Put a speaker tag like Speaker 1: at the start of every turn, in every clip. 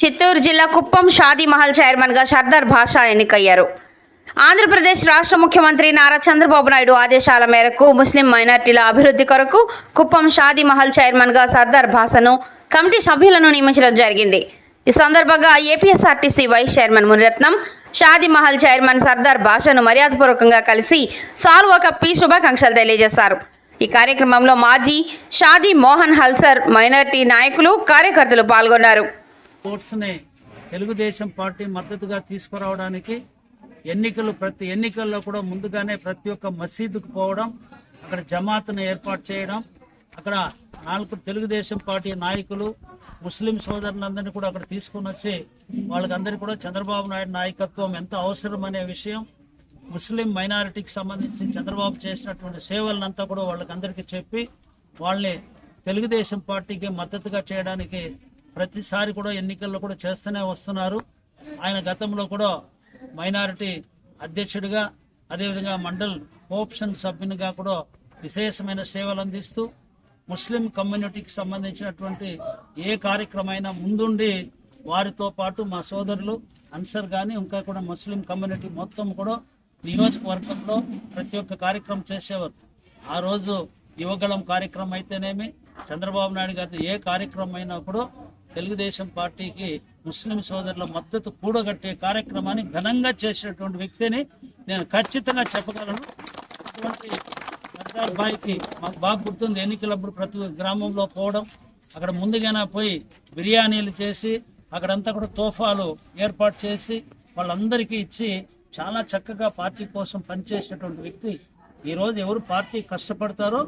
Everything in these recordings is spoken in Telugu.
Speaker 1: చిత్తూరు జిల్లా కుప్పం షాదీ మహల్ చైర్మన్గా సర్దార్ భాషా ఎన్నికయ్యారు. ఆంధ్రప్రదేశ్ రాష్ట్ర ముఖ్యమంత్రి నారా చంద్రబాబు నాయుడు ఆదేశాల మేరకు ముస్లిం మైనార్టీల అభివృద్ధి కొరకు కుప్పం షాదీ మహల్ చైర్మన్గా సర్దార్ భాషను కమిటీ సభ్యులను నియమించడం జరిగింది. ఈ సందర్భంగా APSRTC vice chairman Muniratnam Shadi Mahal chairman Sardar భాషను మర్యాదపూర్వకంగా కలిసి సాల్వా కప్పి శుభాకాంక్షలు తెలియజేశారు. ఈ కార్యక్రమంలో మాజీ షాదీ మోహన్ హల్సర్ మైనార్టీ నాయకులు కార్యకర్తలు పాల్గొన్నారు.
Speaker 2: ఓట్స్ని తెలుగుదేశం పార్టీ మద్దతుగా తీసుకురావడానికి ఎన్నికలు ప్రతి ఎన్నికల్లో కూడా ముందుగానే ప్రతి ఒక్క మసీదుకు పోవడం అక్కడ జమాత్ను ఏర్పాటు చేయడం అక్కడ నాలుగు తెలుగుదేశం పార్టీ నాయకులు ముస్లిం సోదరులందరినీ కూడా అక్కడ తీసుకొని వచ్చి వాళ్ళకందరికీ కూడా చంద్రబాబు నాయుడు నాయకత్వం ఎంత అవసరం అనే విషయం ముస్లిం మైనారిటీకి సంబంధించి చంద్రబాబు చేసినటువంటి సేవలనంతా కూడా వాళ్ళకందరికీ చెప్పి వాళ్ళని తెలుగుదేశం పార్టీకి మద్దతుగా చేయడానికి ప్రతిసారి కూడా ఎన్నికల్లో కూడా చేస్తూనే వస్తున్నారు. ఆయన గతంలో కూడా మైనారిటీ అధ్యక్షుడిగా అదేవిధంగా మండల్ కోఆప్షన్ సభ్యునిగా కూడా విశేషమైన సేవలు అందిస్తూ ముస్లిం కమ్యూనిటీకి సంబంధించినటువంటి ఏ కార్యక్రమైనా ముందుండి వారితో పాటు మా సోదరులు అన్సర్ కానీ ఇంకా కూడా ముస్లిం కమ్యూనిటీ మొత్తం కూడా నియోజకవర్గంలో ప్రతి ఒక్క కార్యక్రమం చేసేవారు. ఆ రోజు యువగళం కార్యక్రమం అయితేనేమి చంద్రబాబు నాయుడు గారి ఏ కార్యక్రమం అయినా కూడా తెలుగుదేశం పార్టీకి ముస్లిం సోదరుల మద్దతు కూడగట్టే కార్యక్రమాన్ని ఘనంగా చేసినటువంటి వ్యక్తిని నేను ఖచ్చితంగా చెప్పగలను. అటువంటి సర్దార్ బాయ్కి మాకు బాగా గుర్తుంది ఎన్నికలప్పుడు ప్రతి గ్రామంలో పోవడం. అక్కడ ముందుగానే పోయి బిర్యానీలు చేసి అక్కడంతా కూడా తోఫాలు ఏర్పాటు చేసి వాళ్ళందరికీ ఇచ్చి చాలా చక్కగా పార్టీ కోసం పనిచేసేటువంటి వ్యక్తి. ఈరోజు ఎవరు పార్టీ కష్టపడతారో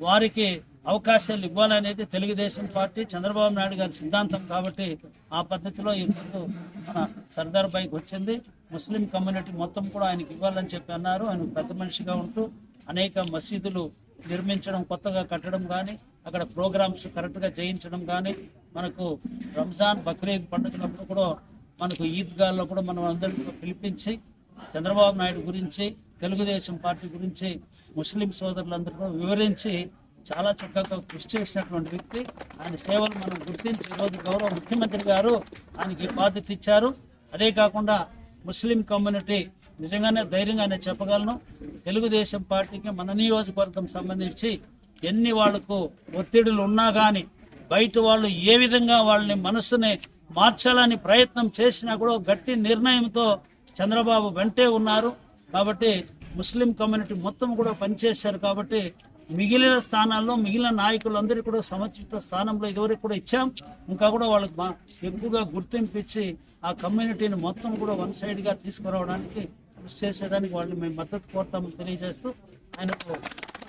Speaker 2: వారికి అవకాశాలు ఇవ్వాలనేది తెలుగుదేశం పార్టీ చంద్రబాబు నాయుడు గారి సిద్ధాంతం కాబట్టి ఆ పద్ధతిలో ఈరోజు మన సర్దార్ బైక్ వచ్చింది. ముస్లిం కమ్యూనిటీ మొత్తం కూడా ఆయనకి ఇవ్వాలని చెప్పి అన్నారు. ఆయన పెద్ద మనిషిగా ఉంటూ అనేక మసీదులు నిర్మించడం కొత్తగా కట్టడం కానీ అక్కడ ప్రోగ్రామ్స్ కరెక్ట్గా చేయించడం కానీ మనకు రంజాన్ బక్రీద్ పండుగలప్పుడు కూడా మనకు ఈద్గాల్లో కూడా మనం అందరికీ పిలిపించి చంద్రబాబు నాయుడు గురించి తెలుగుదేశం పార్టీ గురించి ముస్లిం సోదరులందరూ వివరించి చాలా చక్కగా కృషి చేసినటువంటి వ్యక్తి. ఆయన సేవలు మనం గుర్తించి ఈరోజు గౌరవ ముఖ్యమంత్రి గారు ఆయనకి బాధ్యత ఇచ్చారు. అదే కాకుండా ముస్లిం కమ్యూనిటీ నిజంగానే ధైర్యంగానే చెప్పగలను. తెలుగుదేశం పార్టీకి మన నియోజకవర్గం సంబంధించి ఎన్ని వాళ్ళకు ఒత్తిడులు ఉన్నా కానీ బయట వాళ్ళు ఏ విధంగా వాళ్ళని మనస్సుని మార్చాలని ప్రయత్నం చేసినా కూడా గట్టి నిర్ణయంతో చంద్రబాబు వెంటే ఉన్నారు. కాబట్టి ముస్లిం కమ్యూనిటీ మొత్తం కూడా పనిచేశారు కాబట్టి మిగిలిన స్థానాల్లో మిగిలిన నాయకులందరికీ కూడా సముచిత స్థానంలో ఇదివరకు కూడా ఇచ్చాం. ఇంకా కూడా వాళ్ళకి ఎక్కువగా గుర్తింపు ఇచ్చి ఆ కమ్యూనిటీని మొత్తం కూడా వన్ సైడ్గా తీసుకురావడానికి కృషి చేసేదానికి వాళ్ళని మేము మద్దతు కోరుతామని తెలియజేస్తూ ఆయనకు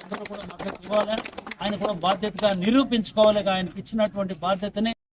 Speaker 2: అందరూ కూడా మద్దతు ఇవ్వాలి. ఆయన కూడా బాధ్యతగా నిరూపించుకోవాలి. ఆయనకి ఇచ్చినటువంటి బాధ్యతని